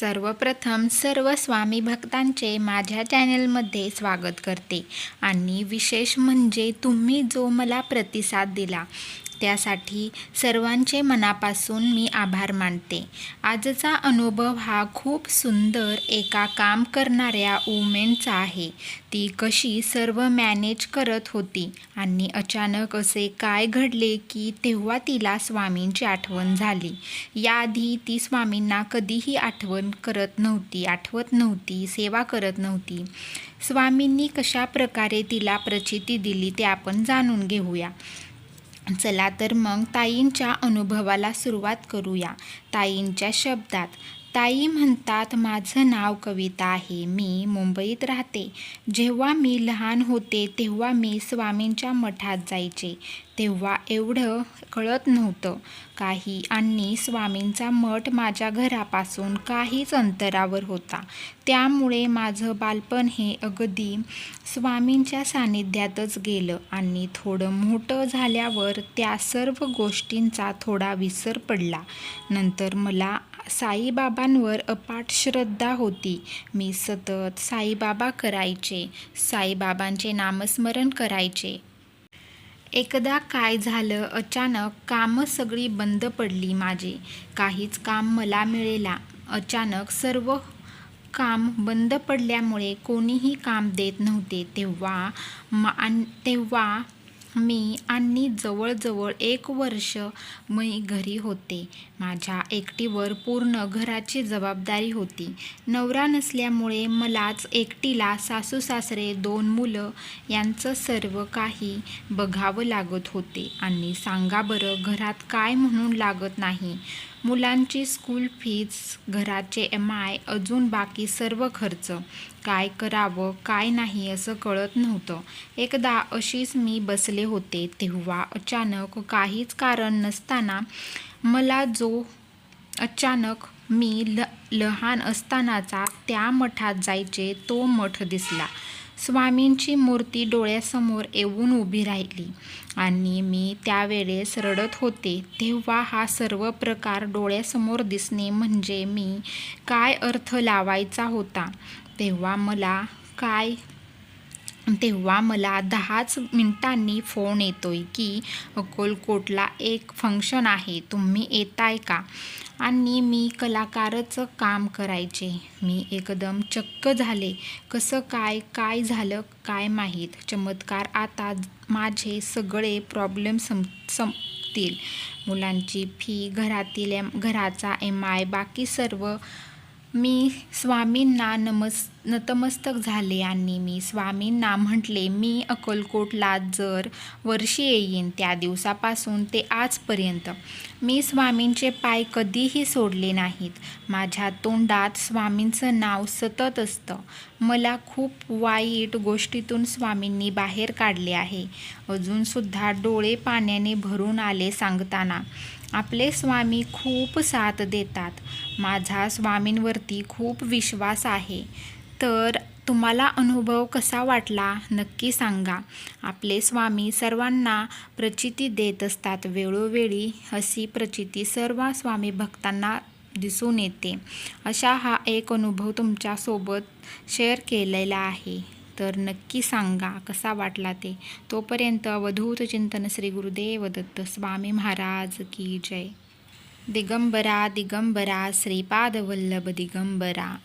सर्वप्रथम सर्व स्वामी भक्तांचे माझ्या चॅनलमध्ये स्वागत करते. आणि विशेष म्हणजे तुम्ही जो मला प्रतिसाद दिला त्यासाठी सर्वांचे मनापासून मी आभार मानते. आजचा अनुभव हा खूप सुंदर एका काम करणाऱ्या वुमेनचा आहे. ती कशी सर्व मॅनेज करत होती आणि अचानक असे काय घडले की तेव्हा तिला स्वामींची आठवण झाली. याआधी ती स्वामींना कधीही आठवण करत नव्हती आठवत नव्हती सेवा करत नव्हती. स्वामींनी कशा प्रकारे तिला प्रचिती दिली ते आपण जाणून घेऊया. चला तर मग ताईंच्या अनुभवाला सुरुवात करूया. ताईंच्या शब्दात ताई म्हणतात माझं नाव कविता आहे. मी मुंबईत राहते. जेव्हा मी लहान होते तेव्हा मी स्वामींच्या मठात जायचे. तेव्हा एवढं कळत नव्हतं. काही आणि स्वामींचा मठ माझ्या घरापासून काहीच अंतरावर होता. त्यामुळे माझं बालपण हे अगदी स्वामींच्या सानिध्यातच गेलं आणि थोडं मोठं झाल्यावर त्या सर्व गोष्टींचा थोडा विसर पडला. नंतर मला साईबाबांवर अपाट श्रद्धा होती. मी सतत साईबाबा करायचे साईबाबांचे नामस्मरण करायचे. एकदा काय झालं अचानक कामं सगळी बंद पडली माझी. काहीच काम मला मिळेला. अचानक सर्व काम बंद पडल्यामुळे कोणीही काम देत नव्हते. तेव्हा मा तेव्हा मी आणि जवळजवळ एक वर्ष मी घरी होते. माझ्या एकटीवर पूर्ण घराची जबाबदारी होती. नवरा नसल्यामुळे मलाच एकटीला सासू सासरे दोन मुलं यांचं सर्व काही बघावं लागत होते आणि सांगा बरं घरात काय म्हणून लागत नाही? मुलांची स्कूल फीज घराचे एम आय अजून बाकी सर्व खर्च. काय करावं काय नाही असं कळत नव्हतं. एकदा अशीच मी बसले होते तेव्हा अचानक काहीच कारण नसताना मला जो अचानक मी ल लहान असतानाचा त्या मठात जायचे तो मठ दिसला. स्वामींची मूर्ती डोळ्यासमोर येऊन उभी राहिली. आणि मी त्यावेळेस रडत होते. तेव्हा हा सर्व प्रकार डोळ्यासमोर दिसणे म्हणजे मी काय अर्थ लावायचा होता? तेव्हा मला काय? तेव्हा मला दहाच मिनिटांनी फोन येतोय की अकोलकोटला एक फंक्शन आहे. तुम्ही येताय का? आणि मी कलाकारचं काम करायचे. मी एकदम चक्क झाले. कसं काय काय झालं काय माहीत. चमत्कार आता माझे सगळे प्रॉब्लेम सम संपतील. मुलांची फी घरातील एम घराचा एम आय बाकी सर्व मी स्वामींना नमस् नतमस्तक झाले आणि मी स्वामींना म्हटले मी अक्कलकोटला जर वर्षी येईन त्या दिवसापासून ते आजपर्यंत. मी स्वामींचे पाय कधीही सोडले नाहीत. माझ्या तोंडात स्वामींचं नाव सतत असतं. मला खूप वाईट गोष्टीतून स्वामींनी बाहेर काढले आहे. अजूनसुद्धा डोळे पाण्याने भरून आले सांगताना. आपले स्वामी खूप साथ देतात. माझा स्वामींवरती खूप विश्वास आहे. तर तुम्हाला अनुभव कसा वाटला नक्की सांगा. आपले स्वामी सर्वांना प्रचिती देत असतात. वेळोवेळी अशी प्रचिती सर्व स्वामी भक्तांना दिसून येते. अशा हा एक अनुभव तुमच्यासोबत शेअर केलेला आहे. तर नक्की सांगा कसा वाटला ते? तोपर्यंत अवधूत चिंतन श्री गुरुदेव दत्त स्वामी महाराज की जय. दिगंबरा दिगंबरा श्रीपाद वल्लभ दिगंबरा.